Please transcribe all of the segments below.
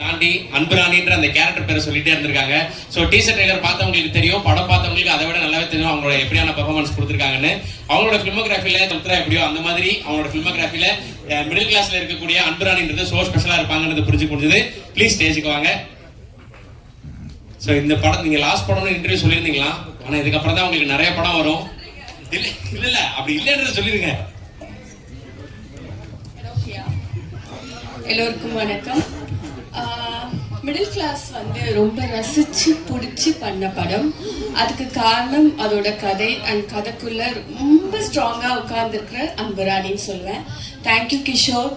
தாண்டி அன்புராணின்ற அந்த கேரக்டர் பேரை சொல்லிட்டே இருந்திருக்காங்க. ஸோ டீசர் ட்ரைலர் பார்த்தவங்களுக்கு தெரியும் படம் பார்த்தவங்களுக்கு அதை விட நல்லாவே தெரியும் அவங்களோட எப்படியான பெர்ஃபார்மன்ஸ் கொடுத்துருக்காங்கன்னு. அவங்களோட ஃபிலிமோகிராஃபியில தொத்தரா எப்படியோ அந்த மாதிரி அவங்களோட ஃபிலிமோகிராஃபில மிடில் கிளாஸ்ல இருக்கக்கூடிய அன்புராணின்றது ஸோ ஸ்பெஷலா இருப்பாங்கன்றது புரிஞ்சு முடிஞ்சது ப்ளீஸ் ஸ்டேஜுக்கு வாங்க ஸோ இந்த படம் நீங்க லாஸ்ட் படம்னு இன்டர்வியூ சொல்லியிருந்தீங்களா? ஆனால் இதுக்கப்புறம் தான் உங்களுக்கு நிறைய படம் வரும். இல்ல இல்ல இல்லை அப்படி இல்லைன்றத சொல்லிருங்க எல்லோருக்கும் வணக்கம். மிடில் கிளாஸ் வந்து ரொம்ப ரசிச்சு பிடிச்சி பண்ண படம். அதுக்கு காரணம் அதோட கதை அண்ட் கதைக்குள்ள ரொம்ப ஸ்ட்ராங்காக உட்கார்ந்துருக்கிற அன்புராணின்னு சொல்லுவேன் தேங்க்யூ கிஷோர்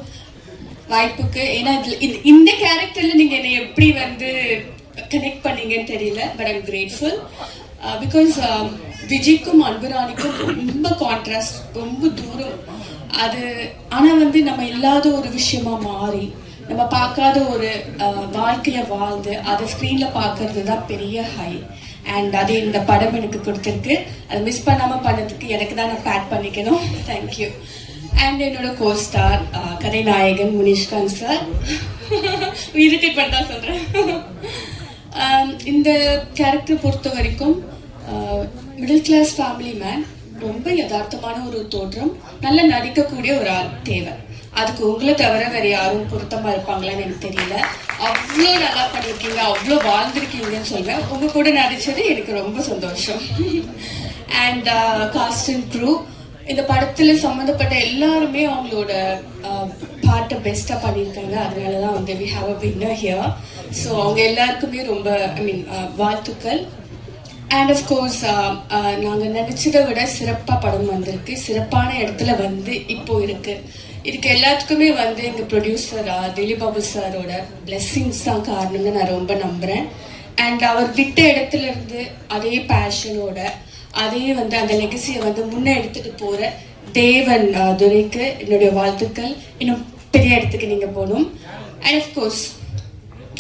வாய்ப்புக்கு ஏன்னா இதில் இந்த- இந்த நீங்கள் என்னை எப்படி வந்து கனெக்ட் பண்ணீங்கன்னு தெரியல பட் ஐம் கிரேட்ஃபுல் பிகாஸ் விஜய்க்கும் அன்புராணிக்கும் ரொம்ப கான்ட்ராஸ்ட் ரொம்ப தூரம். அது ஆனால் வந்து நம்ம இல்லாத ஒரு விஷயமா மாறி நம்ம பார்க்காத ஒரு வாழ்க்கையை வாழ்ந்து அதை ஸ்க்ரீனில் பார்க்கறது தான் பெரிய ஹை அண்ட் அது இந்த படம் எனக்கு கொடுத்துருக்கு. அதை மிஸ் பண்ணாமல் பண்ணதுக்கு எனக்கு தான் நான் பேட் பண்ணிக்கணும். தேங்க்யூ அண்ட் என்னோட கோ ஸ்டார் கதைநாயகன் முனிஷ்காந்த் சார் இரிட்டேட் பண்ண தான் சொல்கிறேன் இந்த கேரக்டர் பொறுத்த வரைக்கும் மிடில் கிளாஸ் ஃபேமிலி மேன் ரொம்ப யதார்த்தமான ஒரு தோற்றம். நல்லா நடிக்கக்கூடிய ஒரு ஆள் தேவை அதுக்கு உங்களை தவிர வேற யாரும் பொருத்தமா இருப்பாங்களான்னு எனக்கு தெரியல. அவ்வளோ நல்லா பண்ணியிருக்கீங்க அவ்வளோ வாழ்ந்திருக்கீங்கன்னு சொல்வேன் உங்க கூட நடிச்சது எனக்கு ரொம்ப சந்தோஷம். அண்ட் காஸ்ட் அண்ட் க்ரூ இந்த படத்துல சம்மந்தப்பட்ட எல்லாருமே அவங்களோட uh, பாட்டை பெஸ்டா பண்ணியிருக்காங்க. அதனால தான் வந்து we have a winner here so அவங்க எல்லாருக்குமே ரொம்ப ஐ மீன் uh, வாழ்த்துக்கள். அண்ட் ஆஃப் கோர்ஸ் uh, நாங்கள் நினச்சதை விட சிறப்பாக படம் வந்திருக்கு. சிறப்பான இடத்துல வந்து இப்போ இருக்குது இதுக்கு எல்லாத்துக்குமே வந்து எங்கள் ப்ரொடியூசர் திலீப் பாபு சாரோட பிளெஸ்ஸிங்ஸ் தான் காரணம்னு நான் ரொம்ப நம்புகிறேன் அண்ட் அவர் விட்ட இடத்துல இருந்து அதே பேஷனோட அதே வந்து அந்த லெகசியை வந்து முன்னே எடுத்துகிட்டு போகிற தேவன் துரைக்கு என்னுடைய வாழ்த்துக்கள். இன்னும் பெரிய இடத்துக்கு நீங்கள் போகணும். அண்ட் அஃப்கோர்ஸ்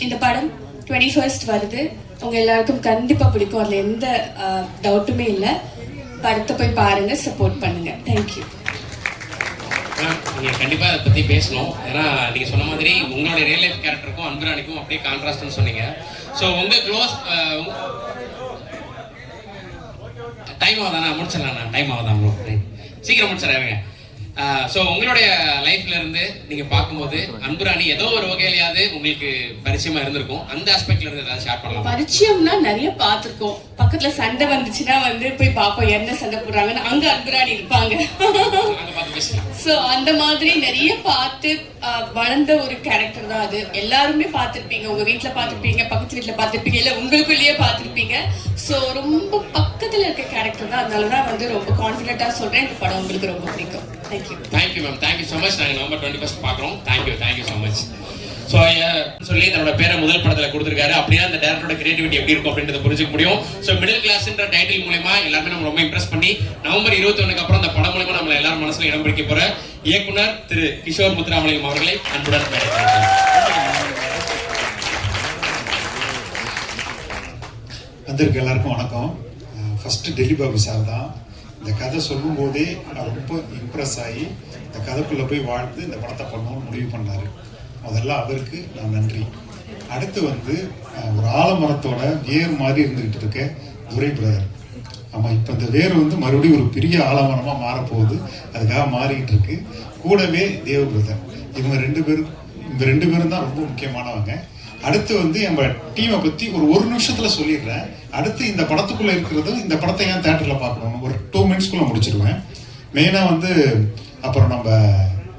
இந்த படம் டுவெண்ட்டி ஃபர்ஸ்ட் வருது. உங்கள் எல்லாருக்கும் கண்டிப்பாக பிடிக்கும். அதில் எந்த டவுட்டுமே இல்லை. படத்தை போய் பாருங்கள் சப்போர்ட் பண்ணுங்கள் தேங்க்யூ நீங்கள் கண்டிப்பாக அதை பற்றி பேசணும். ஏன்னா நீங்கள் சொன்ன மாதிரி உங்களுடைய ரியல் லைஃப் கேரக்டருக்கும் அன்புராணிக்கும் அப்படியே கான்ட்ராஸ்ட்னு சொன்னீங்க. ஸோ உங்கள் க்ளோஸ் டைம் ஆகுதாண்ணா முடிச்சிடலாண்ணா. டைம் ஆகுதா உங்களுக்கு சீக்கிரம் முடிச்சிடறாங்க ஸோ உங்களுடைய லைஃப்ல இருந்து நீங்க பார்க்கும்போது அன்புராணி ஏதோ ஒரு வகையிலையாவது உங்களுக்கு பரிச்சயமா இருந்திருக்கும். அந்த ஆஸ்பெக்ட்ல இருந்து ஏதாவது ஷேர் பண்ணலாம்? பரிச்சயம்னா நிறைய பார்த்திருக்கோம். பக்கத்துல சண்டை வந்துச்சுன்னா வந்து போய் பார்ப்போம் என்ன சண்டை போடுறாங்கன்னு. அங்க அன்புராணி இருப்பாங்க. சோ அந்த மாதிரி நிறைய பார்த்து வளர்ந்த ஒரு கேரக்டர் தான் அது. எல்லாருமே பார்த்திருப்பீங்க. உங்க வீட்ல பார்த்திருப்பீங்க பக்கத்து வீட்ல பார்த்திருப்பீங்க இல்ல உங்களுக்குள்ளேயே பார்த்திருப்பீங்க. ஸோ ரொம்ப பக்கத்தில் இருக்க கேரக்டர் தான். அதனால தான் வந்து ரொம்ப கான்ஃபிடென்ட்டாக சொல்கிறேன் இந்த படம் உங்களுக்கு ரொம்ப பிடிக்கும். Thank you thank you ma'am thank you so much நாங்கள் நவம்பர் டுவெண்ட்டி ஃபஸ்ட் பார்க்குறோம். Thank you thank you so much so சொல்லி தன்னோட பேரை முதல் படத்தில் கொடுத்துருக்காரு. அப்படியே அந்த டேரக்டரோட கிரியேட்டிவிட்டி எப்படி இருக்கும் அப்படின்றத புரிஞ்சுக்க முடியும். ஸோ மிடில் கிளாஸ்ன்ற டைட்டில் மூலயமா எல்லாமே நம்ம ரொம்ப இம்ப்ரெஸ் பண்ணி நவம்பர் இருபத்தி ஒண்ணுக்கு அப்புறம் அந்த படம் மூலயமா நம்ம எல்லாரும் மனசுல இடம் பிடிக்க போகிற இயக்குனர் திரு கிஷோர் முத்துராமலிங்கம் அவர்களை அன்புடன் பேசுகிறேன் வந்திருக்க எல்லாருக்கும் வணக்கம். ஃபஸ்ட்டு டெல்லி பாபு சார் தான். இந்த கதை சொல்லும்போதே நான் ரொம்ப இம்ப்ரெஸ் ஆகி இந்த கதைக்குள்ளே போய் வாழ்ந்து இந்த படத்தை பண்ணணும்னு முடிவு பண்ணார். முதல்ல அவருக்கு நான் நன்றி. அடுத்து வந்து ஒரு ஆலமரத்தோட வேர் மாதிரி இருந்துக்கிட்டு இருக்க. துரை பிரதர் ஆமாம் இப்போ இந்த வேர் வந்து மறுபடியும் ஒரு பெரிய ஆலமரமாக மாறப்போகுது. அதுக்காக மாறிக்கிட்டு இருக்கு. கூடவே தேவ பிரதர் இவங்க ரெண்டு பேரும் இந்த ரெண்டு பேரும் தான் ரொம்ப முக்கியமானவங்க. அடுத்து வந்து நம்ம டீமை பற்றி ஒரு ஒரு நிமிஷத்தில் சொல்லிடுறேன். அடுத்து இந்த படத்துக்குள்ளே இருக்கிறது இந்த படத்தை ஏன் தேட்டரில் பார்க்கணும் ஒரு டூ மினிட்ஸ்க்குள்ளே முடிச்சிருவேன். மெயினாக வந்து அப்புறம் நம்ம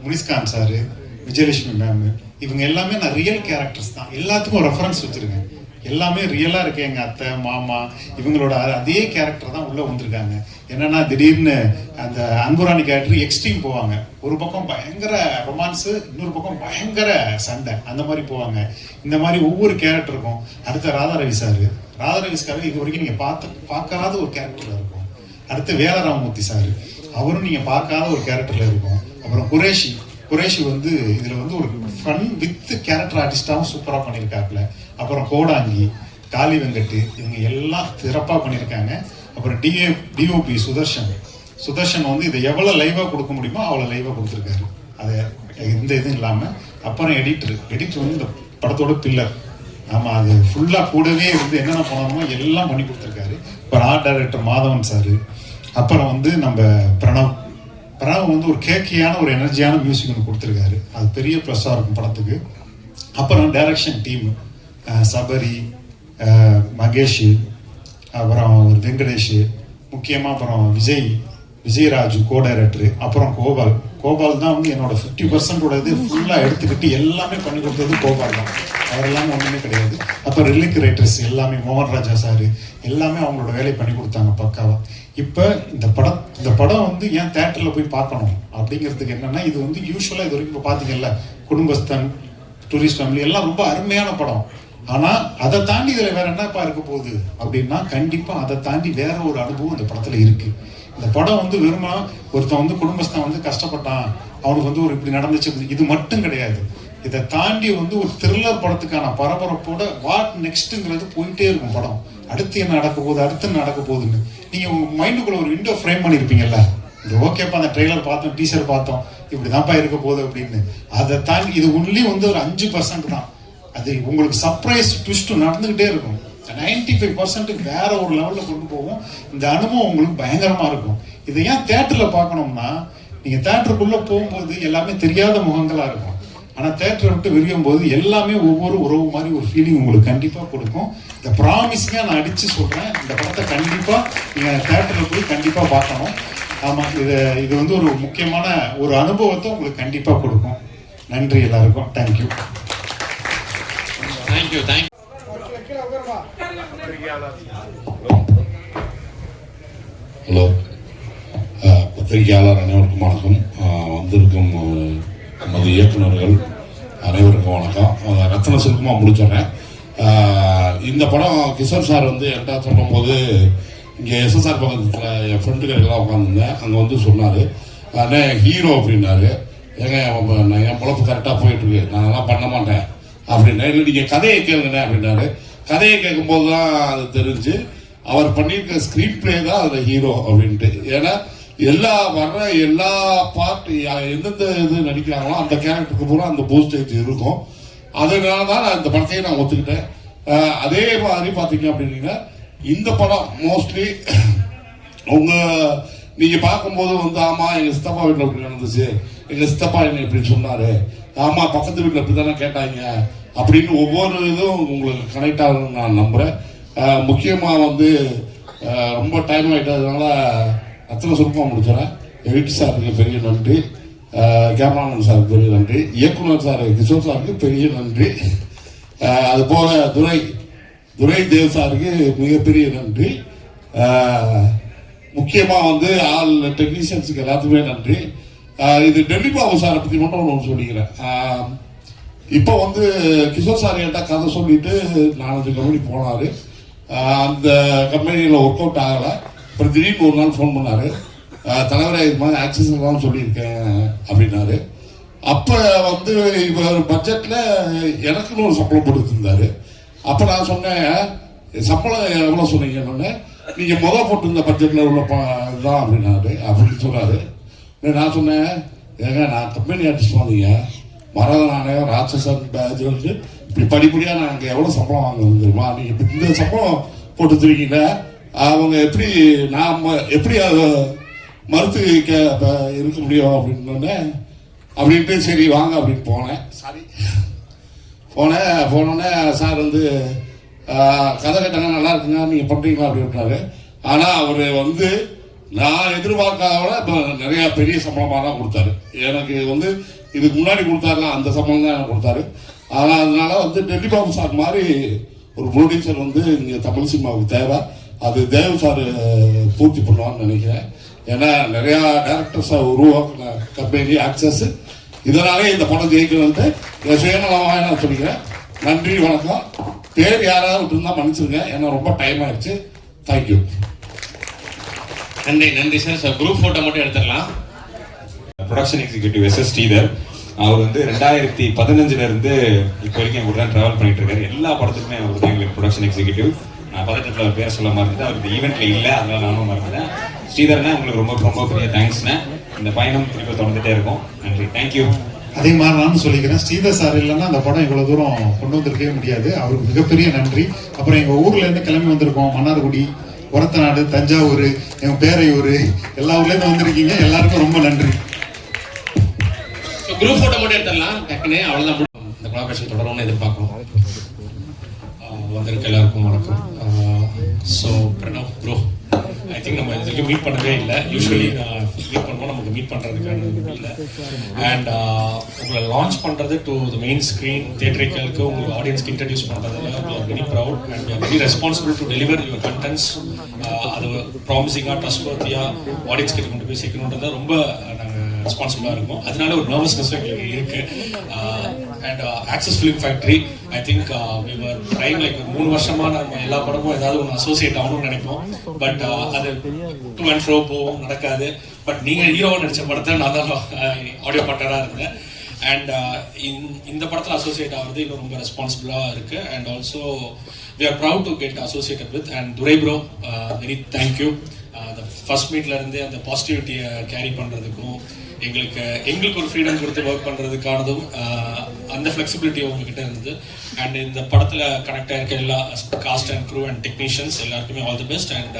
முனிஸ்கான் சாரு விஜயலட்சுமி மேம் இவங்க எல்லாமே நான் ரியல் கேரக்டர்ஸ் தான். எல்லாத்துக்கும் ரெஃபரன்ஸ் வச்சுருக்கேன். எல்லாமே ரியலாக இருக்கு. எங்கள் அத்தை மாமா இவங்களோட அதே கேரக்டர் தான் உள்ளே வந்திருக்காங்க. என்னன்னா திடீர்னு அந்த அன்புராணி கேரக்டர் எக்ஸ்ட்ரீம் போவாங்க. ஒரு பக்கம் பயங்கர ரொமான்ஸு இன்னொரு பக்கம் பயங்கர சண்டை. அந்த மாதிரி போவாங்க. இந்த மாதிரி ஒவ்வொரு கேரக்டருக்கும் அடுத்த ராதாரவி சார் ராதாரவி சார் இது வரைக்கும் நீங்கள் பார்த்து பார்க்காத ஒரு கேரக்டரில் இருக்கும். அடுத்து வேலராமூர்த்தி சார் அவரும் நீங்கள் பார்க்காத ஒரு கேரக்டரில் இருக்கும். அப்புறம் குரேஷி. குரேஷி வந்து இதில் வந்து ஒரு ஃபன் வித் கேரக்டர் ஆர்டிஸ்டாகவும் சூப்பராக பண்ணியிருக்காப்புல அப்புறம் கோடாங்கி காளி வெங்கட்டு இவங்க எல்லாம் சிறப்பாக பண்ணியிருக்காங்க. அப்புறம் டிஏ டிஓபி சுதர்ஷன். சுதர்ஷன் வந்து இதை எவ்வளோ லைவாக கொடுக்க முடியுமோ அவ்வளோ லைவாக கொடுத்துருக்காரு. அதை எந்த இதுவும் இல்லாமல் அப்புறம் எடிட்டர் எடிட்டர் வந்து இந்த படத்தோட பில்லர் நம்ம அது ஃபுல்லாக கூடவே இருந்து என்னென்ன பண்ணணுமோ எல்லாம் பண்ணி கொடுத்துருக்காரு. இப்போ ஆர்ட் டைரக்டர் மாதவன் சார் அப்புறம் வந்து நம்ம பிரணவ். பிரணவ் வந்து ஒரு கேக்கியான ஒரு எனர்ஜியான மியூசிக் ஒன்று கொடுத்துருக்காரு. அது பெரிய ப்ளஸ்ஸாக இருக்கும் படத்துக்கு. அப்புறம் direction team Uh, Sabari Mahesh uh, அப்புறம் ஒரு வெங்கடேஷ் முக்கியமாக அப்புறம் விஜய் விஜயராஜு கோ டைரக்டர் அப்புறம் கோபால். கோபால் தான் வந்து என்னோட ஃபிஃப்டி பர்சன்டோட இது ஃபுல்லாக எடுத்துக்கிட்டு எல்லாமே பண்ணி கொடுத்தது கோபால் தான். அவர் ஒன்றுமே கிடையாது. அப்போ ரிலிக் ரைட்டர்ஸ் எல்லாமே மோகன் ராஜா சார் எல்லாமே அவங்களோட வேலையை பண்ணி கொடுத்தாங்க பக்காவாக இப்போ இந்த படம் இந்த படம் வந்து ஏன் தேட்டரில் போய் பார்க்கணும்? அப்படிங்கிறதுக்கு என்னென்னா இது வந்து யூஸ்வலாக இது வரைக்கும் இப்போ பார்த்தீங்கல்ல குடும்பஸ்தன் டூரிஸ்ட் ஃபேமிலி எல்லாம் ரொம்ப அருமையான படம். ஆனா அதை தாண்டி இதுல வேற என்னப்பா இருக்க போகுது? அப்படின்னா கண்டிப்பா அதை தாண்டி வேற ஒரு அனுபவம் இந்த படத்துல இருக்கு. இந்த படம் வந்து வெறுமா ஒருத்தன் வந்து குடும்பஸ்தான் வந்து கஷ்டப்பட்டான். அவனுக்கு வந்து ஒரு இப்படி நடந்துச்சு இது மட்டும் கிடையாது. இதை தாண்டி வந்து ஒரு த்ரில்லர் படத்துக்கான பரபரப்போட வாட் நெக்ஸ்ட்டுங்கிறது போயிட்டே இருக்கும் படம். அடுத்து என்ன நடக்க போகுது அடுத்து என்ன நடக்க போகுதுன்னு. நீங்க உங்க மைண்டுக்குள்ள ஒரு விண்டோ ஃப்ரேம் பண்ணியிருப்பீங்கல்ல இந்த ஓகேப்பா அந்த ட்ரெய்லர் பார்த்தோம் டீசர் பார்த்தோம் இப்படிதான்ப்பா இருக்க போகுது அப்படின்னு. அதை தாண்டி இது ஒன்லி வந்து ஒரு அஞ்சு பர்சன்ட் தான். அது உங்களுக்கு சர்ப்ரைஸ் ட்விஸ்ட்டு நடந்துக்கிட்டே இருக்கும். நைன்டி ஃபைவ் பர்சன்ட்டுக்கு வேற ஒரு லெவலில் கொண்டு போகும். இந்த அனுபவம் உங்களுக்கு பயங்கரமாக இருக்கும். இதை ஏன் தேட்டரில் பார்க்கணும்னா நீங்கள் தேட்டருக்குள்ளே போகும்போது எல்லாமே தெரியாத முகங்களாக இருக்கும். ஆனால் தேட்டரை விட்டு விரியும் போது எல்லாமே ஒவ்வொரு உறவு மாதிரி ஒரு ஃபீலிங் உங்களுக்கு கண்டிப்பாக கொடுக்கும். இந்த ப்ராமிஸிங்கா நான் அடித்து சொல்கிறேன் இந்த படத்தை கண்டிப்பாக நீங்கள் தேட்டரில் போய் கண்டிப்பாக பார்க்கணும். ஆமாம் இது இது வந்து ஒரு முக்கியமான ஒரு அனுபவத்தை உங்களுக்கு கண்டிப்பாக கொடுக்கும். நன்றி எல்லாருக்கும். தேங்க்யூ தேங்க்யூ தேங்க்யூ ஹலோ பத்திரிகையாளர் அனைவருக்கும் வணக்கம். Uh, வந்திருக்கும் uh, நமது இயக்குனர்கள் அனைவருக்கும் வணக்கம். Uh, ரத்ன சுருக்கமாக முடிச்சிடுறேன். இந்த படம் கிஷோர் சார் வந்து என்கிட்ட சொல்லும்போது இங்கே எஸ்எஸ்ஆர் பக்கத்தில் என் ஃப்ரெண்டுகள் எல்லாம் உட்காந்துருந்தேன் அங்கே வந்து சொன்னார். அண்ணே ஹீரோ அப்படின்னாரு. ஏங்க நான் என் பொழப்பு கரெக்டாக போயிட்டுருக்கு நான் அதெல்லாம் பண்ண மாட்டேன். அப்படின்னா இல்லை நீங்கள் கதையை கேளுங்கண்ணே அப்படின்னாரு. கதையை கேட்கும்போது தான் அது தெரிஞ்சு அவர் பண்ணியிருக்க ஸ்க்ரீன் பிளே தான் அதில் ஹீரோ அப்படின்ட்டு. ஏன்னா எல்லா வர்ற எல்லா பார்ட் எந்தெந்த இது நடிக்கிறாங்களோ அந்த கேரக்டருக்கு பூரா அந்த பூஸ்டேஜ் இருக்கும். அதனால தான் நான் இந்த படத்தையே நான் ஒத்துக்கிட்டேன். அதே மாதிரி பார்த்தீங்க அப்படின்னா இந்த படம் மோஸ்ட்லி உங்கள் நீங்கள் பார்க்கும்போது வந்து ஆமாம் எங்கள் சித்தப்பா வீட்டில் அப்படி நடந்துச்சு. எங்க சித்தப்பா என்ன இப்படி சொன்னாரு. ஆமா பக்கத்து வீட்டில் இப்படி தானே கேட்டாங்க. அப்படின்னு ஒவ்வொரு இதுவும் உங்களுக்கு கனெக்ட் ஆகும்னு நான் நம்புறேன். முக்கியமாக வந்து ரொம்ப டைம் ஆயிட்டதுனால அத்தனை சுருக்கமாக முடிச்சிடறேன் எடிட் சாருக்கு பெரிய நன்றி. கேமராமேன் சாருக்கு பெரிய நன்றி. இயக்குனர் சார் கிஷோர் சாருக்கு பெரிய நன்றி. அஹ் துரை துரை தேவ் சாருக்கு மிகப்பெரிய நன்றி. முக்கியமாக வந்து ஆல் டெக்னீஷியன்ஸுக்கு எல்லாத்துக்குமே நன்றி. இது டெல்லி பாபு சாரை பற்றி மட்டும் ஒன்று சொல்லிக்கிறேன். இப்போ வந்து கிஷோர் சார் என்கிட்ட கதை சொல்லிட்டு நாலஞ்சு கம்பெனி போனார். அந்த கம்பெனியில் ஒர்க் அவுட் ஆகலை. அப்புறம் திடீர்னு ஒரு நாள் ஃபோன் பண்ணார். தலைவராக இது மாதிரி ஆக்சஸ் தான் சொல்லியிருக்கேன் அப்படின்னாரு. அப்போ வந்து இவர் பட்ஜெட்டில் எனக்குன்னு ஒரு சம்பளம் கொடுத்துருந்தாரு அப்போ நான் சொன்னேன் சம்பளம் எவ்வளோ சொன்னீங்கன்னு நீங்கள் முதல் போட்டிருந்த பட்ஜெட்டில் உள்ள ப இதுதான் அப்படின்னாரு. அப்படின்னு சொன்னார். நான் சொன்னேன். ஏங்க நான் கம்பெனி ஆர்டிஸ்ட் வந்தீங்க மரதனானே ராட்சசன் பேஜ் வந்து இப்படி படிப்படியாக நான் அங்கே எவ்வளோ சம்பளம் வாங்குறது தெரியுமா? நீங்கள் இந்த சம்பளம் போட்டு தருவீங்க அவங்க எப்படி நாம் எப்படி அதை மறுத்து கே இருக்க முடியும் அப்படின்னு அப்படின்ட்டு சரி வாங்க அப்படின்னு போனேன். சாரி போனேன் போனோடனே சார் வந்து கதை கேட்டாங்க நல்லா இருக்குங்க நீங்கள் பண்ணுறீங்களா அப்படின்றாரு ஆனால் அவர் வந்து நான் எதிர்பார்க்காத இப்போ நிறைய பெரிய சம்பளமாக தான் கொடுத்தாரு. எனக்கு வந்து இதுக்கு முன்னாடி கொடுத்தாருல அந்த சம்பளம் தான் எனக்கு கொடுத்தாரு. ஆனால் அதனால வந்து டெல்லி பாபு சார் மாதிரி ஒரு ப்ரொடியூசர் வந்து இங்கே தமிழ் சினிமாவுக்கு தேவை. அது தேவ் சார் பூர்த்தி பண்ணுவான்னு நினைக்கிறேன். ஏன்னா நிறையா டேரக்டர்ஸை உருவாக்குன கம்பெனி ஆக்சஸ் இதனாலே இந்த படம் ஜெயிக்கணும்ட்டு என் சுயநலமாக நான் சொல்லிக்கிறேன். நன்றி வணக்கம். பேர் யாராவது விட்டுருந்தா மன்னிச்சிருங்க. ஏன்னா ரொம்ப டைம் ஆயிடுச்சு. தேங்க்யூ நன்றி நன்றி சார். சார் குரூப் போட்டோ மட்டும் எடுத்துடலாம். Production executive S S Sridhar. அவர் வந்து ரெண்டாயிரத்தி பதினஞ்சுல இருந்து இப்போ வரைக்கும் கூட தான் ட்ராவல் பண்ணிட்டு இருக்காரு. எல்லா படத்துக்குமே அவர் தான் எங்களுக்கு ப்ரொடக்ஷன் எக்ஸிக்யூட்டிவ் நான் பதட்டத்தில் அவர் பேர் சொல்ல மறந்துட்டு அவர் இந்த ஈவெண்ட்ல இல்லை அதனால நானும் மறந்துட்டேன். ஸ்ரீதர்னா உங்களுக்கு ரொம்ப ரொம்ப பெரிய தேங்க்ஸ்ண்ணே இந்த பயணம் திருப்பி தொடர்ந்துட்டே இருக்கும். நன்றி. தேங்க்யூ அதே மாதிரி நானும் சொல்லிக்கிறேன். ஸ்ரீதர் சார் இல்லைன்னா அந்த படம் இவ்வளோ தூரம் கொண்டு வந்திருக்கவே முடியாது. அவருக்கு மிகப்பெரிய நன்றி. அப்புறம் எங்கள் ஊர்லேருந்து கிளம்பி வந்திருக்கோம். மன்னார்குடி ஒரத்தநாடு தஞ்சாவூர் என் பேரையூர் எல்லா ஊர்லேருந்து வந்திருக்கீங்க. எல்லாருக்கும் ரொம்ப நன்றி. குரூப் ஃபோட்டோ மட்டும் எடுத்துடலாம். டக்குனே அவ்வளவுதான். இந்த கொலாபரேஷன் தொடரும்னு எதிர்பார்க்கணும் வந்திருக்க எல்லாருக்கும் வணக்கம். So Pranav bro I think நம்ம இது வரைக்கும் மீட் பண்ணவே இல்லை. யூஸ்வலி மீட் பண்ணுவோம் நமக்கு மீட் பண்ணுறதுக்கான முடியல. அண்ட் உங்களை லான்ச் பண்ணுறது டு த மெயின் ஸ்க்ரீன் தியேட்டரிக்கலுக்கு உங்களுக்கு ஆடியன்ஸ்க்கு இன்ட்ரடியூஸ் பண்ணுறதுல very proud and very responsible to deliver your contents அது ப்ராமிசிங்காக ட்ரஸ்ட்வர்த்தியாக ஆடியன்ஸ் கிட்ட கொண்டு போய் சேர்க்கணுன்றது ரொம்ப நாங்கள் ரெஸ்பான்சிபிளாக இருக்கும். அதனால ஒரு நர்வஸ்னஸ் எங்களுக்கு இருக்கு. And access film factory I think we were trying like ஒரு மூணு வருஷமா நம்ம எல்லா படமும் ஏதாவது ஒன்று அசோசியேட் ஆகணும்னு நினைப்போம். பட் அது டூ அண்ட் ஃப்ரோ போகும் நடக்காது. பட் நீங்கள் ஹீரோவாக நடித்த படத்தை நான் தான் ஆடியோ பட்டராக இருந்தேன். அண்ட் இந்த படத்தில் அசோசியேட் ஆகிறது இன்னும் ரொம்ப ரெஸ்பான்சிபிளாக இருக்கு. And also we are proud to get associated with and Durai bro very thank you அந்த ஃபர்ஸ்ட் மீட்லேருந்து அந்த பாசிட்டிவிட்டியை கேரி பண்ணுறதுக்கும் எங்களுக்கு எங்களுக்கு ஒரு ஃப்ரீடம் கொடுத்து ஒர்க் பண்ணுறதுக்கானதும் அந்த ஃப்ளெக்சிபிலிட்டி உங்ககிட்ட இருந்தது. அண்ட் இந்த படத்தில் கனெக்ட் இருக்க எல்லா cast and crew and technicians எல்லாருக்குமே all the best and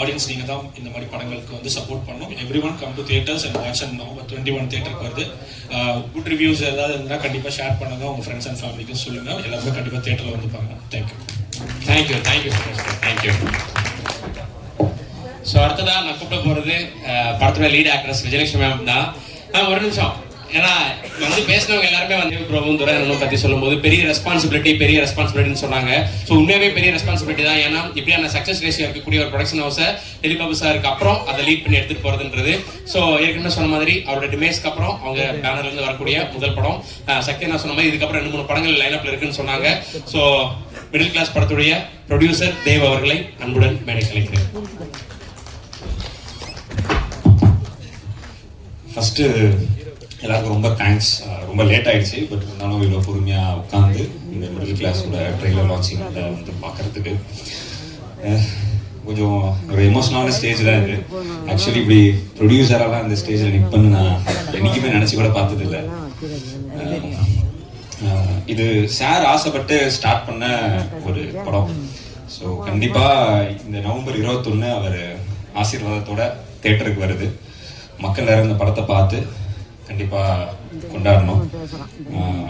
audience நீங்கள் தான் இந்த மாதிரி படங்களுக்கு வந்து சப்போர்ட் பண்ணணும். Everyone come to theatres and watch and November twenty one தியேட்டருக்கு வருது குட் ரிவ்யூஸ் ஏதாவது இருந்தால் கண்டிப்பாக ஷேர் பண்ணுங்கள் உங்கள் ஃப்ரெண்ட்ஸ் அண்ட் ஃபேமிலிக்கும் சொல்லுங்கள் எல்லாருமே கண்டிப்பாக தியேட்டரில் வந்து பாருங்க thank you thank you thank you thank you so அடுத்ததா நான் கூப்பிட அஹ், படத்தோட லீட் ஆக்ட்ரஸ் விஜயலட்சுமி மேம் தான். ஒரு நிமிஷம். ஏன்னா வந்து பேசினவங்க எல்லாருமே வந்து ப்ரோவும் துரையனும் பத்தி சொல்லும்போது பெரிய ரெஸ்பான்சிபிலிட்டி பெரிய ரெஸ்பான்சிபிலிட்டின்னு சொன்னாங்க. ஸோ உண்மையாவே பெரிய ரெஸ்பான்சிபிலிட்டி தான். ஏன்னா இப்படியான சக்சஸ் ரேஷியோ இருக்கக்கூடிய ஒரு ப்ரொடக்ஷன் ஹவுஸை டெலிபாபு சாருக்கு அப்புறம் அதை லீட் பண்ணி எடுத்துட்டு போறதுன்றது. ஸோ ஏற்கனவே சொன்ன மாதிரி அவரோட டிமேஸ்க்கு அப்புறம் அவங்க பேனர்ல இருந்து வரக்கூடிய முதல் படம். சக்தி நான் சொன்ன மாதிரி இதுக்கப்புறம் ரெண்டு மூணு படங்கள் லைனப்ல இருக்குன்னு சொன்னாங்க. ஸோ மிடில் கிளாஸ் படத்துடைய ப்ரொடியூசர் தேவ் அவர்களை அன்புடன் மேடை கலைக்கிறேன் ஃபஸ்ட்டு எல்லாருக்கும் ரொம்ப தேங்க்ஸ் ரொம்ப லேட் ஆயிடுச்சு. பட் இருந்தாலும் இவ்வளோ பொறுமையாக உட்காந்து இந்த மிடில் கிளாஸோட ட்ரெயிலர் லான்ச்சிங் வந்து பார்க்கறதுக்கு. கொஞ்சம் ஒரு எமோஷனலான ஸ்டேஜ் தான் இது. ஆக்சுவலி இப்படி ப்ரொடியூசராலாம் இந்த ஸ்டேஜில் நிற்பேன்னு நான் என்றைக்குமே நினச்சி கூட பார்த்ததில்ல. இது சார் ஆசைப்பட்டு ஸ்டார்ட் பண்ண ஒரு படம். ஸோ கண்டிப்பாக இந்த நவம்பர் இருபத்தொன்று அவர் ஆசீர்வாதத்தோட தேட்டருக்கு வருது. மக்கள் எல்லாரும் இந்த படத்தை பார்த்து கண்டிப்பாக கொண்டாடணும்.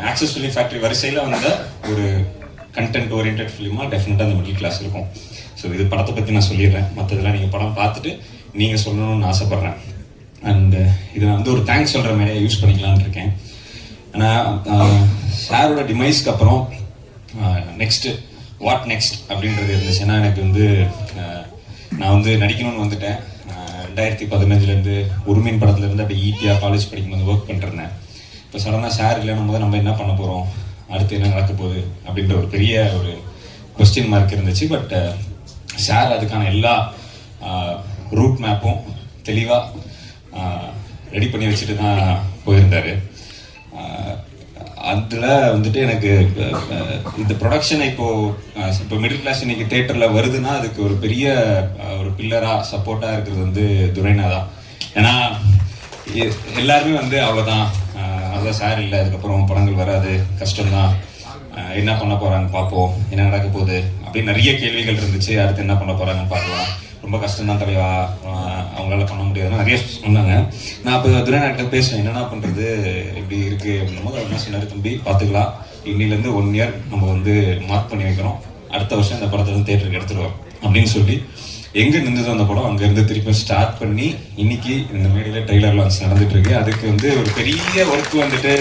ஆக்சஸ் ஃபிலிம் ஃபேக்ட்ரி வரிசையில் வந்த ஒரு கண்டென்ட் ஓரியன்ட் ஃபிலிமாக டெஃபினட்டாக அந்த மிடில் கிளாஸ் இருக்கும். ஸோ இது படத்தை பற்றி நான் சொல்லிடுறேன். மற்றதெல்லாம் நீங்கள் படம் பார்த்துட்டு நீங்கள் சொல்லணும்னு ஆசைப்பட்றேன். அண்ட் இதை நான் வந்து ஒரு தேங்க்ஸ் சொல்கிற மாதிரியே யூஸ் பண்ணிக்கலாம்னு இருக்கேன். ஆனால் சாரோட டிமைஸ்க்கு அப்புறம் நெக்ஸ்ட் வாட் நெக்ஸ்ட் அப்படின்றது இருந்துச்சு. ஏன்னா எனக்கு வந்து நான் வந்து நடிக்கணும்னு வந்துட்டேன். ரெண்டாயிரத்தி பதினஞ்சுலேருந்து உரிமையின் படத்துலேருந்து அப்படியே ஈபியாக காலேஜ் படிக்கும்போது ஒர்க் பண்ணிருந்தேன். இப்போ சடனாக சார் இல்லைனும் போது நம்ம என்ன பண்ண போகிறோம் அடுத்து என்ன நடக்க போகுது? அப்படின்ற ஒரு பெரிய ஒரு கொஸ்டின் மார்க் இருந்துச்சு. பட் சார் அதுக்கான எல்லா ரூட் மேப்பும் தெளிவாக ரெடி பண்ணி வச்சுட்டு தான் போயிருந்தார். அதில் வந்துட்டு எனக்கு இந்த ப்ரொடக்ஷன் இப்போ இப்போ மிடில் கிளாஸ் இன்னைக்கு தேட்டரில் வருதுன்னா அதுக்கு ஒரு பெரிய ஒரு பில்லராக சப்போர்ட்டாக இருக்கிறது வந்து துரைனா தான். ஏன்னா எ- எல்லாருமே வந்து அவ்வளோதான் அவ்வளோ சார் இல்லை அதுக்கப்புறம் படங்கள் வராது கஷ்டம்தான். என்ன பண்ண போகிறாங்க பார்ப்போம். என்ன நடக்க போகுது? அப்படின்னு நிறைய கேள்விகள் இருந்துச்சு. அடுத்து என்ன பண்ண போகிறாங்கன்னு பார்க்கலாம். ரொம்ப கஷ்டம் தான் தலைவா அவங்களால பண்ண முடியாதுன்னு நிறைய சொன்னாங்க. நான் அப்போ துரைநாட்ட பேசுவேன் என்னென்ன பண்ணுறது இப்படி இருக்குது அப்படின்னும் போது என்ன சொன்னார் தம்பி பார்த்துக்கலாம். இன்னிலேருந்து ஒன் இயர் நம்ம வந்து மார்க் பண்ணி வைக்கிறோம் அடுத்த வருஷம் இந்த படத்தை வந்து தேட்டருக்கு எடுத்துருவோம் அப்படின்னு சொல்லி எங்கே நின்றுதோ அந்த படம்? அங்கேருந்து திருப்பி ஸ்டார்ட் பண்ணி இன்னைக்கு இந்த மேடையில் ட்ரெய்லர் லான்ச் நடந்துட்டு இருக்கு. அதுக்கு வந்து ஒரு பெரிய ஒர்க் வந்துட்டு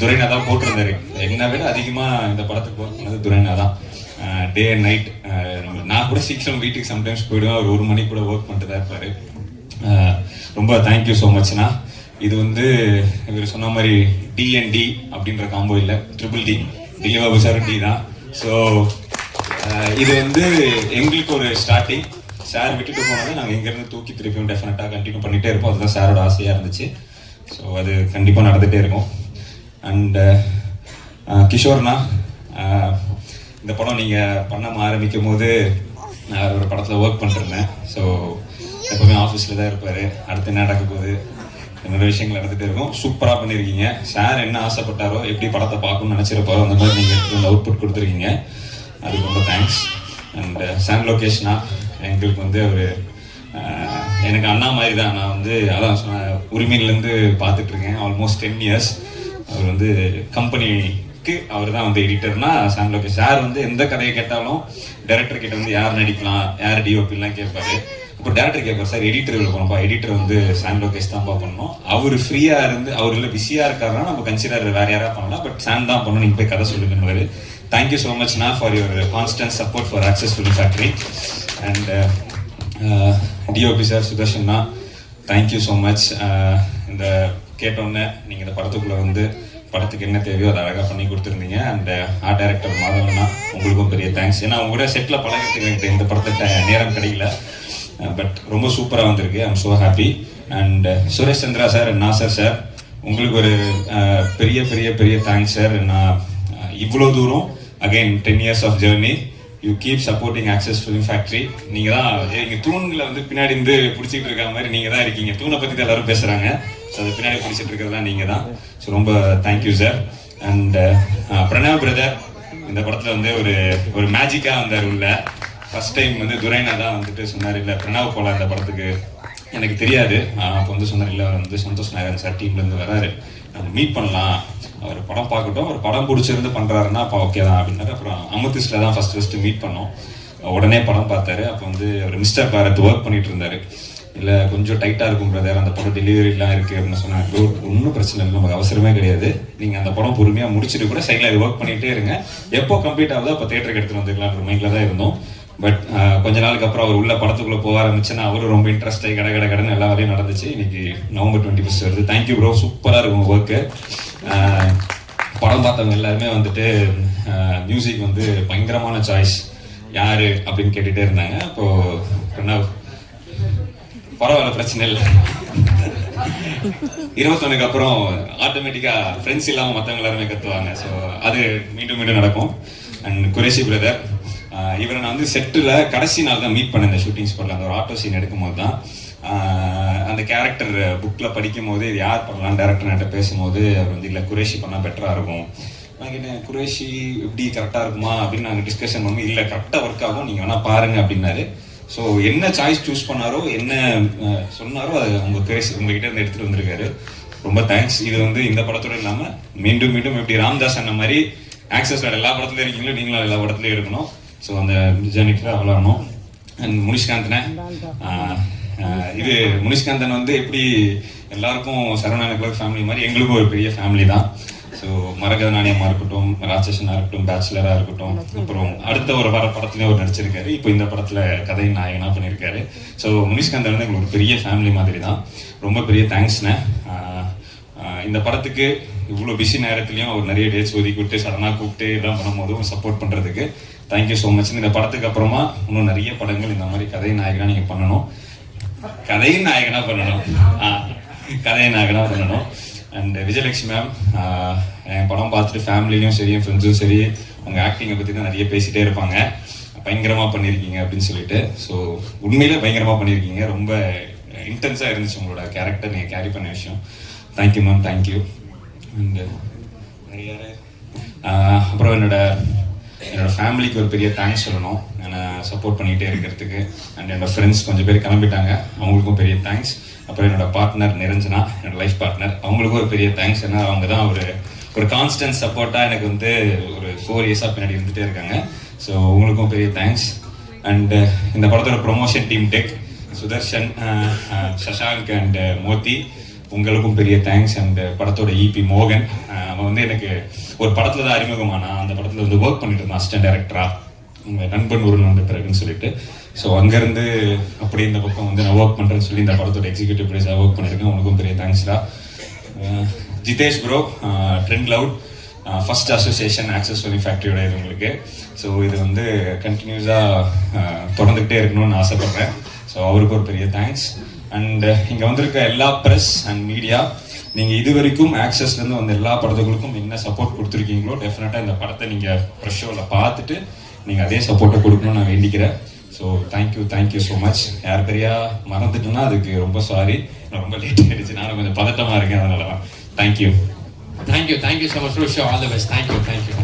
துரைனா தான் போட்டிருந்தாரு. என்ன விட அதிகமாக இந்த படத்துக்கு ஒர்க் பண்ணது துரைனா தான். டே அண்ட் நைட் நான் கூட சீக்கிரம் வீட்டுக்கு சம்டைம்ஸ் போயிடுவேன். அவர் ஒரு மணிக்கு கூட ஒர்க் பண்ணிட்டு தான் இருப்பார் uh, ரொம்ப தேங்க்யூ ஸோ மச்னா இது வந்து இவர் சொன்ன மாதிரி டிஎன்டி அப்படின்ற காம்போ இல்லை. ட்ரிபிள் டி டிலிவா சார் டி தான். ஸோ uh, இது வந்து எங்களுக்கு ஒரு ஸ்டார்டிங் சார் விட்டுட்டு போனதை நாங்கள் எங்கேருந்து தூக்கி திருப்பியும் டெஃபினட்டாக கண்டினியூ பண்ணிகிட்டே இருப்போம். அதுதான் சாரோட ஆசையாக இருந்துச்சு. ஸோ அது கண்டிப்பாக நடந்துகிட்டே இருக்கும். அண்ட் uh, கிஷோர்னா இந்த படம் நீங்கள் பண்ண ஆரம்பிக்கும் போது நான் ஒரு படத்தில் ஒர்க் பண்ணிருந்தேன் ஸோ எப்பவுமே ஆஃபீஸில் தான் இருப்பார். அடுத்து என்ன நடக்க போகுது? என்னோட விஷயங்கள் நடந்துகிட்டே இருக்கும். சூப்பராக பண்ணியிருக்கீங்க சார் என்ன ஆசைப்பட்டாரோ எப்படி படத்தை பார்க்கணும்னு நினைச்சிருப்பாரோ அந்த மாதிரி நீங்கள் எடுத்து அவுட்புட் கொடுத்துருக்கீங்க. அதுக்கு ரொம்ப தேங்க்ஸ் அண்ட் சாம் லொக்கேஷனா எங்களுக்கு வந்து ஒரு uh, எனக்கு அண்ணா மாதிரி தான் நான் வந்து அதான் சொன்ன உரிமையிலேருந்து பார்த்துட்ருக்கேன் ஆல்மோஸ்ட் டென் இயர்ஸ் அவர் வந்து கம்பெனி கம்பெனிக்கு அவர் தான் வந்து எடிட்டர்னா சாம் லோகேஷ் சார் வந்து எந்த கதையை கேட்டாலும் டைரக்டர் கிட்ட வந்து யார் நடிக்கலாம் யார் டிஓபிலாம் கேட்பாரு. இப்போ டேரக்டர் கேட்பார் சார் எடிட்டர் போனப்பா எடிட்டர் வந்து சாம் லோகேஷ் தான் பண்ணணும். அவர் ஃப்ரீயாக இருந்து அவர் இல்லை பிஸியாக இருக்காருன்னா நம்ம கன்சிடர் வேற யாராவது பண்ணலாம். பட் சாம் தான் பண்ணணும். நீங்கள் போய் கதை சொல்லுங்கன்னு thank you so Machna for your constant support for access film factory and DOP sir சுதர்ஷன்னா thank you so much இந்த கேட்டோன்னே நீங்கள் இந்த படத்துக்குள்ளே வந்து படத்துக்கு என்ன தேவையோ அதை அழகாக பண்ணி கொடுத்துருந்தீங்க. அண்ட் ஆர்ட் டைரக்டர் மாதவன்னா உங்களுக்கும் பெரிய தேங்க்ஸ் ஏன்னா அவங்க கூட செட்டில் பழகிறதுக்கு எனக்கு இந்த படத்தை நேரம் கிடைக்கல. பட் ரொம்ப சூப்பராக வந்திருக்கு. I'm so happy and Suresh Chandra sir Nasser sir உங்களுக்கு ஒரு பெரிய பெரிய பெரிய தேங்க்ஸ் சார் நான் இவ்வளோ தூரம் again ten years of journey you keep supporting access film factory நீங்கள் தான் நீங்கள் தூண்களை வந்து பின்னாடி இருந்து பிடிச்சிட்டு இருக்க மாதிரி நீங்கள் தான் இருக்கீங்க. தூணை பற்றி தான் எல்லாரும் பேசுகிறாங்க ஸோ அது பின்னாடி பிடிச்சிட்டு இருக்கிறதுலாம் நீங்கள் தான். ஸோ ரொம்ப thank you sir and Pranav brother இந்த படத்தில் வந்து ஒரு ஒரு மேஜிக்காக வந்தார் உள்ள. ஃபர்ஸ்ட் டைம் வந்து துரைனா தான் வந்துட்டு சொன்னார். இல்லை பிரணவ் போல இந்த படத்துக்கு. எனக்கு தெரியாது. அப்போ வந்து சொன்னார் இல்லை அவர் வந்து சந்தோஷ் நாயகன் சார் டீம்லேருந்து வராரு. நம்ம மீட் பண்ணலாம். அவர் படம் பார்க்கட்டும் ஒரு படம் பிடிச்சிருந்து பண்ணுறாருன்னா அப்போ ஓகே தான் அப்படின்னாரு. அப்புறம் அமுத்திஸ்டில் தான் ஃபர்ஸ்ட் ஃபஸ்ட்டு மீட் பண்ணோம். உடனே படம் பார்த்தாரு. அப்போ வந்து அவர் மிஸ்டர் பாரத் ஒர்க் பண்ணிட்டு இருந்தாரு. இல்லை கொஞ்சம் டைட்டாக இருக்கும் பிரதர் அந்த படம் டெலிவரிலாம் இருக்குது அப்படின்னு சொன்னாங்க ஒன்றும் பிரச்சனை இல்லை. நமக்கு அவசரமே கிடையாது. நீங்கள் அந்த படம் பொறுமையாக முடிச்சுட்டு கூட சைடில் ஒர்க் பண்ணிகிட்டே இருங்க. எப்போ கம்ப்ளீட் ஆகுதோ அப்போ தேட்டருக்கு எடுத்துகிட்டு வந்துக்கலாம்ன்ற மைண்டில் தான் இருந்தோம். பட் uh, கொஞ்ச நாளுக்கு அப்புறம் அவர் உள்ள படத்துக்குள்ளே போக ஆரம்பிச்சுன்னா அவரும் ரொம்ப இன்ட்ரெஸ்ட் ஆகி கடை கடை கடன் எல்லா வேலையும் நடந்துச்சு. இன்னைக்கு நவம்பர் டுவெண்ட்டி ஃபஸ்ட் வருது தேங்க்யூ ப்ரோ சூப்பராக இருக்கும் ஒர்க்கு uh, படம் பார்த்தவங்க எல்லாருமே வந்துட்டு uh, மியூசிக் வந்து பயங்கரமான சாய்ஸ் யாரு அப்படின்னு கேட்டுட்டே இருந்தாங்க. அப்போ பிரணவ் பரவாயில்ல பிரச்சனை இல்லை. இருபத்தொன்னுக்கு அப்புறம் ஆட்டோமேட்டிக்கா ஃப்ரெண்ட்ஸ் இல்லாமல் மற்றவங்க எல்லாருமே கத்துவாங்க. ஸோ அது மீண்டும் மீண்டும் நடக்கும். அண்ட் குரேஷி பிரதர் இவரை நான் வந்து செட்டில் கடைசி நாள் தான் மீட் பண்ணேன் இந்த ஷூட்டிங் ஸ்பாட்ல அந்த ஒரு ஆட்டோ சீன் எடுக்கும்போது தான் அந்த கேரக்டர் புக்கில் படிக்கும் போது இது யார் பண்ணலாம் டேரக்டர் என்கிட்ட பேசும்போது அவர் வந்து இல்லை குரேஷி பண்ணால் பெட்டராக இருக்கும். நான் கேட்டேன் குரேஷி எப்படி கரெக்டாக இருக்குமா? அப்படின்னு நாங்கள் டிஸ்கஷன் பண்ணுவோம் இல்லை கரெக்டாக ஒர்க் ஆகும் நீங்கள் வேணால் பாருங்கள் அப்படின்னாரு. ஸோ என்ன சாய்ஸ் சூஸ் பண்ணாரோ என்ன சொன்னாரோ அது உங்கள் குரேஷி உங்ககிட்ட இருந்து எடுத்துகிட்டு வந்திருக்காரு. ரொம்ப தேங்க்ஸ் இது வந்து இந்த படத்தோட இல்லாமல் மீண்டும் மீண்டும் எப்படி ராம்தாஸ் அண்ணன் மாதிரி ஆக்சஸ் எல்லா படத்துலையும் இருக்கீங்களோ நீங்களும் எல்லா படத்துலையும் இருக்கணும். ஸோ அந்த ஜேர்னிக்கு விளாடணும் அண்ட் முனிஷ்காந்தனை இது முனிஷ்காந்தன் வந்து எப்படி எல்லாருக்கும் சரவணான ஃபேமிலி மாதிரி எங்களுக்கும் ஒரு பெரிய ஃபேமிலி தான். ஸோ மரகத நாணயமாக இருக்கட்டும் ராட்சசனாக இருக்கட்டும் பேச்சுலராக இருக்கட்டும் அப்புறம் அடுத்த ஒரு வர படத்துலேயும் அவர் நடிச்சிருக்காரு. இப்போ இந்த படத்தில் கதை நாயகனா பண்ணியிருக்காரு ஸோ முனிஷ்காந்தன் வந்து எங்களுக்கு ஒரு பெரிய ஃபேமிலி மாதிரி தான். ரொம்ப பெரிய தேங்க்ஸ்ண்ணே இந்த படத்துக்கு இவ்வளோ பிஸி நேரத்துலையும் அவர் நிறைய டேட்ஸ் ஒதுக்கிவிட்டு சடனாக கூப்பிட்டு எல்லாம் பண்ணும்போதும் சப்போர்ட் பண்ணுறதுக்கு தேங்க்யூ ஸோ மச் இந்த படத்துக்கு அப்புறமா இன்னும் நிறைய படங்கள் இந்த மாதிரி கதை நாயகனா நீங்கள் பண்ணணும். கதையின் நாயகனாக பண்ணணும். ஆ, கதையின் நாயகனாக பண்ணணும். அண்ட் விஜயலட்சுமி மேம் என் படம் பார்த்துட்டு ஃபேமிலிலையும் சரி என் ஃப்ரெண்ட்ஸும் சரி உங்கள் ஆக்டிங்கை பற்றி தான் நிறைய பேசிகிட்டே இருப்பாங்க. பயங்கரமாக பண்ணியிருக்கீங்க அப்படின்னு சொல்லிட்டு. ஸோ உண்மையிலே பயங்கரமாக பண்ணியிருக்கீங்க. ரொம்ப இன்டென்ஸாக இருந்துச்சு உங்களோட கேரக்டர் நீங்கள் கேரி பண்ண விஷயம். தேங்க்யூ மேம் தேங்க்யூ அண்டு நிறைய அப்புறம் என்னோட என்னோட ஃபேமிலிக்கு ஒரு பெரிய தேங்க்ஸ் சொல்லணும். என்னை சப்போர்ட் பண்ணிகிட்டே இருக்கிறதுக்கு. அண்ட் என்னோடய ஃப்ரெண்ட்ஸ் கொஞ்சம் பேர் கிளம்பிட்டாங்க. அவங்களுக்கும் பெரிய தேங்க்ஸ் அப்புறம் என்னோடய பார்ட்னர் நிரஞ்சனா என்னோடய லைஃப் பார்ட்னர் அவங்களுக்கும் ஒரு பெரிய தேங்க்ஸ் ஏன்னா அவங்க தான் ஒரு ஒரு கான்ஸ்டன்ட் சப்போர்ட்டாக எனக்கு வந்து ஒரு ஃபோர் இயர்ஸாக பின்னாடி இருந்துகிட்டே இருக்காங்க. ஸோ உங்களுக்கும் பெரிய தேங்க்ஸ் அண்டு uh, இந்த படத்தோட promotion team tech Sudarshan Shashank and Mothi உங்களுக்கும் பெரிய தேங்க்ஸ் அண்ட் படத்தோட இபி மோகன். அவன் வந்து எனக்கு ஒரு படத்துல தான் அறிமுகமானா அந்த படத்துல வந்து ஒர்க் பண்ணிட்டு இருந்தான் அசிஸ்டன்ட் டைரக்டரா உங்க நண்பன் ஒரு நண்பன் பிறகுன்னு சொல்லிட்டு. ஸோ அங்கேருந்து அப்படி இந்த பக்கம் வந்து நான் ஒர்க் பண்ணுறேன்னு சொல்லி இந்த படத்தோட எக்ஸிக்யூட்டிவ் ப்ரைஸாக ஒர்க் பண்ணியிருக்கேன் உனக்கும் பெரிய தேங்க்ஸ்டா Jithesh bro trend loud first association access சொல்லி ஃபேக்ட்ரியோட இது உங்களுக்கு. ஸோ இது வந்து கண்டினியூஸாக தொடர்ந்துக்கிட்டே இருக்கணும்னு ஆசைப்பட்றேன். ஸோ அவருக்கு ஒரு பெரிய தேங்க்ஸ் அண்ட் uh, இங்கே வந்திருக்க எல்லா ப்ரெஸ் அண்ட் மீடியா நீங்கள் இது வரைக்கும் ஆக்சஸ்லேருந்து வந்த எல்லா படத்துகளுக்கும் என்ன சப்போர்ட் கொடுத்துருக்கீங்களோ டெஃபினட்டாக இந்த படத்தை நீங்கள் ப்ரெஷ் ஷோவில் பார்த்துட்டு நீங்கள் அதே சப்போர்ட்டை கொடுக்கணும்னு நான் வேண்டிக்கிறேன். So thank you thank you so much யார் பெரியா மறந்துட்டேன்னா அதுக்கு ரொம்ப சாரி ரொம்ப லேட் ஆகிடுச்சு நானும் கொஞ்சம் பதட்டமாக இருக்கேன் அதனால தான் thank you thank you thank you so much show all the best thank you thank you